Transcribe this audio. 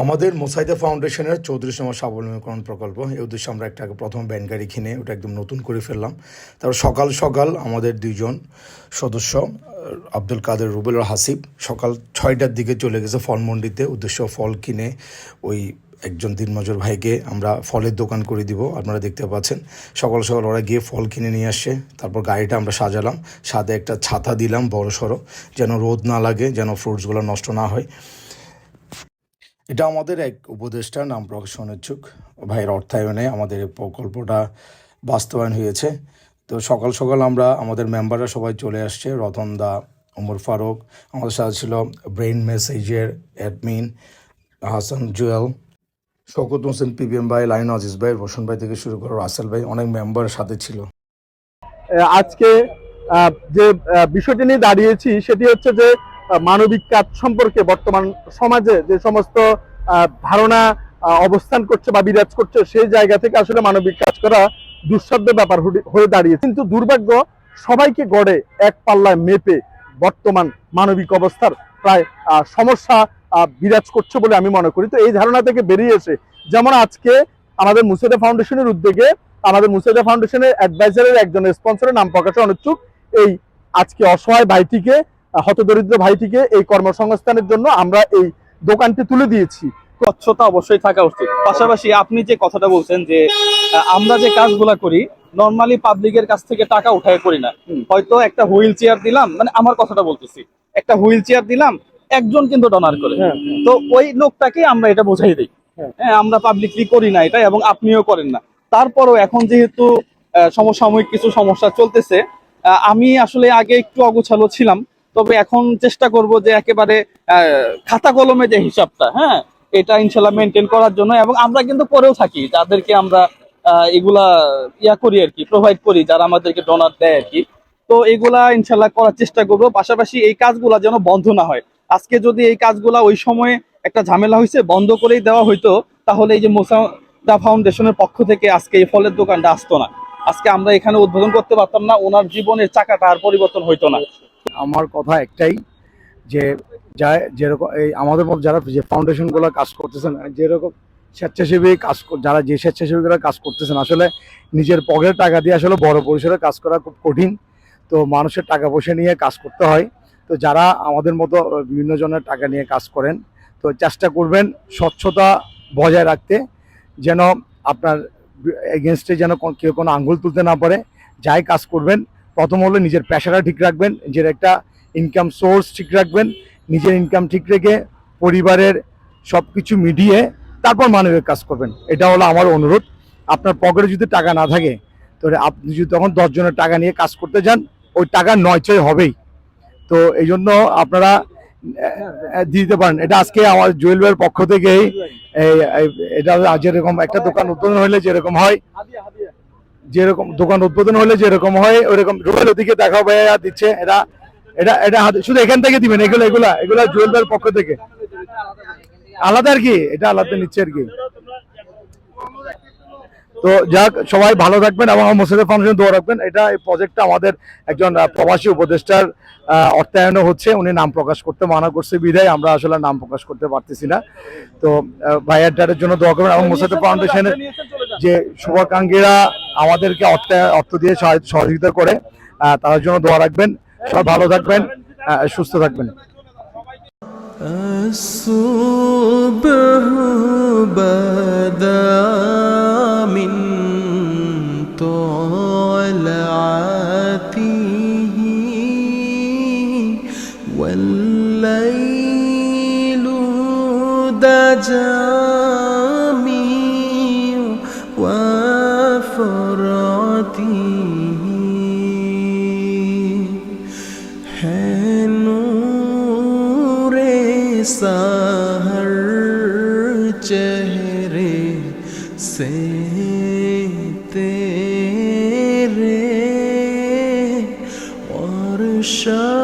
আমাদের মোসাইদা ফাউন্ডেশনের চৌত্রিশ চৌত্রিশতম স্বাবলম্বীকরণ প্রকল্প। এই উদ্দেশ্যে আমরা একটা প্রথম ব্যান গাড়ি কিনে ওটা একদম নতুন করে ফেললাম। তারপর সকাল সকাল আমাদের দুইজন সদস্য, আব্দুল কাদের রুবেল হাসিব, সকাল ছয়টার দিকে চলে গেছে ফলমন্ডিতে। উদ্দেশ্য ফল কিনে ওই একজন দিনমজুর ভাইকে আমরা ফলের দোকান করে দিব, আপনারা দেখতে পাচ্ছেন। সকাল সকাল ওরা গিয়ে ফল কিনে নিয়ে আসছে তারপর গাড়িটা আমরা সাজালাম। সাথে একটা ছাতা দিলাম বড় সড়ো যেন রোদ না লাগে, যেন ফ্রুটসগুলো নষ্ট না হয়। এটা আমাদের এক উপদেষ্টা নাম প্রকাশ অনিচ্ছুক ভাইয়ের অর্থায়নে আমাদের প্রকল্পটা বাস্তবায়ন হয়েছে। তো সকাল সকাল আমরা আমাদের মেম্বাররা সবাই চলে আসছে, রতন দা, ওমর ফারুক, আমাদের সাথে ছিল ব্রেইন মেসেজের অ্যাডমিন, হাসান জুয়েল, শওকত হোসেন, পিবিএম ভাই লাইন আজিজ ভাই, রোশন ভাই থেকে শুরু করে রাসেল ভাই, অনেক মেম্বার সাথে ছিল। আজকে যে বিষয়টি নিয়ে দাঁড়িয়েছি সেটি হচ্ছে যে মানবিক কাজ সম্পর্কে বর্তমান সমাজে যে সমস্ত ধারণা অবস্থান করছে বা বিরাজ করছে, সেই জায়গা থেকে আসলে মানবিক কাজ করা দুঃসাধ্য ব্যাপার হয়ে- দাঁড়িয়েছে। কিন্তু দুর্ভাগ্য, সবাইকে গড়ে এক পাল্লায় মেপে বর্তমান মানবিক অবস্থার প্রায় সমস্যা বিরাজ করছে বলে আমি মনে করি। তো এই ধারণা থেকে বেরিয়ে এসে, যেমন আজকে আমাদের মুসেদা ফাউন্ডেশনের উদ্যোগে, আমাদের মুসেদা ফাউন্ডেশনের অ্যাডভাইজারের একজন স্পন্সরের নাম প্রকাশে অনুচ্ছুক। এই আজকে অসহায় ভাইটিকে হতদরিদ্র ভাইটিকে এই কর্মসংস্থানের জন্য আমরা এই দোকানটি তুলে দিয়েছি। স্বচ্ছতা অবশ্যই থাকা উচিত। পাশাপাশি আপনি যে কথাটা বলছেন যে আমরা যে কাজগুলা করি নর্মালি পাবলিকের কাছ থেকে টাকা উঠায় করি না। হয়তো একটা হুইল চেয়ার দিলাম মানে আমার কথাটা বলতেছি। একটা হুইল চেয়ার দিলাম একজন কিন্তু ডোনার করে। হ্যাঁ, তো ওই লোকটাকে আমরা এটা বোঝাই দিই। হ্যাঁ। হ্যাঁ আমরা পাবলিকলি করি না এটা এবং আপনিও করেন না। তারপরও এখন যেহেতু সমসাময়িক কিছু সমস্যা চলতেছে আমি আসলে আগে একটু অগোছালো ছিলাম। তবে এখন চেষ্টা করব যে একেবারে খাতা কলমে যে হিসাবটা হ্যাঁ এটা ইনশাল্লাহ মেনটেন করার জন্য। এবং আমরা কিন্তু করেও থাকি, যাদেরকে আমরা এগুলা ইয়া করি আর কি প্রোভাইড করি, যারা আমাদেরকে ডোনার দেয় আর কি। তো এগুলা ইনশাল্লাহ করার চেষ্টা করব। পাশাপাশি এই কাজগুলা যেন বন্ধ না হয়। আজকে যদি এই কাজগুলা ওই সময়ে একটা ঝামেলা হয়েছে বন্ধ করেই দেওয়া হইতো, তাহলে এই যে মোসাদা ফাউন্ডেশনের পক্ষ থেকে আজকে এই ফলের দোকানটা আসতো না। আজকে আমরা এখানে উদ্বোধন করতে পারতাম না, ওনার জীবনের চাকাটা আর পরিবর্তন হইতো না। আমার কথা একটাই যে যা যেরকম এই আমাদের মধ্যে যারা যে ফাউন্ডেশনগুলো কাজ করতেছেন যেরকম স্বেচ্ছাসেবী কাজ যারা যে স্বেচ্ছাসেবীরা কাজ করতেছেন, আসলে নিজের পকেটের টাকা দিয়ে আসলে বড় পরিসরে কাজ করা খুব কঠিন। তো মানুষের টাকা পয়সা নিয়ে কাজ করতে হয়। তো যারা আমাদের মতো বিভিন্ন জনের টাকা নিয়ে কাজ করেন, তো চেষ্টা করবেন স্বচ্ছতা বজায় রাখতে, যেন আপনার এগেনস্টে যেন কেউ কোনো আঙ্গুল তুলতে না পারে। যাই কাজ করবেন প্রথম হলো নিজের পেশাটা ঠিক রাখবেন, নিজের একটা ইনকাম সোর্স ঠিক রাখবেন, নিজের ইনকাম ঠিক রেখে পরিবারের সব কিছু মিডিয়ে তারপর মানবিক কাজ করবেন। এটা হলো আমার অনুরোধ। আপনার পকেটে যদি টাকা না থাকে তো আপনি যদি তখন দশজনের টাকা নিয়ে কাজ করতে যান, ওই টাকা নয় নয়চয় হবেই। তো এই জন্য আপনারা দিতে পারেন। এটা আজকে আমার জুয়েল পক্ষ থেকেই এটা যেরকম একটা দোকান উদ্বোধন হলে যেরকম হয় যেরকম দোকান উদ্বোধন হলে যেরকম হয় ওইরকম রুবেল ওদিকে দেখাও ভাইয়া দিচ্ছে। এটা এটা এটা শুধু এখান থেকে দিবেন এগুলো এগুলা এগুলা জুয়েল ভাইয়ের পক্ষ থেকে। আলাদা আর কি এটা আলাদা নিচ্ছে আর কি। তো যাক সবাই ভালো থাকবেন এবং মোসাদের ফাউন্ডেশন দোয়া রাখবেন। এটা এই প্রজেক্টটা আমাদের একজন প্রবাসী উপদেষ্টার আহ, অর্থায়নে হচ্ছে। উনি নাম প্রকাশ করতে মানা করছে বিধায় আমরা আসলে নাম প্রকাশ করতে পারতেছি না। তো ভাইয়ার ডারের জন্য দোয়া করবেন এবং মোসাদের ফাউন্ডেশনের যে শুভাকাঙ্ক্ষীরা আমাদেরকে অর্থ অর্থ দিয়ে সহায়- সহযোগিতা করে আহ, তাদের জন্য দোয়া রাখবেন সবাই ভালো থাকবেন আহ, সুস্থ থাকবেন الصبح بدا من طلعته والليل دجى है नूरे सहर चेहरे से तेरे और शा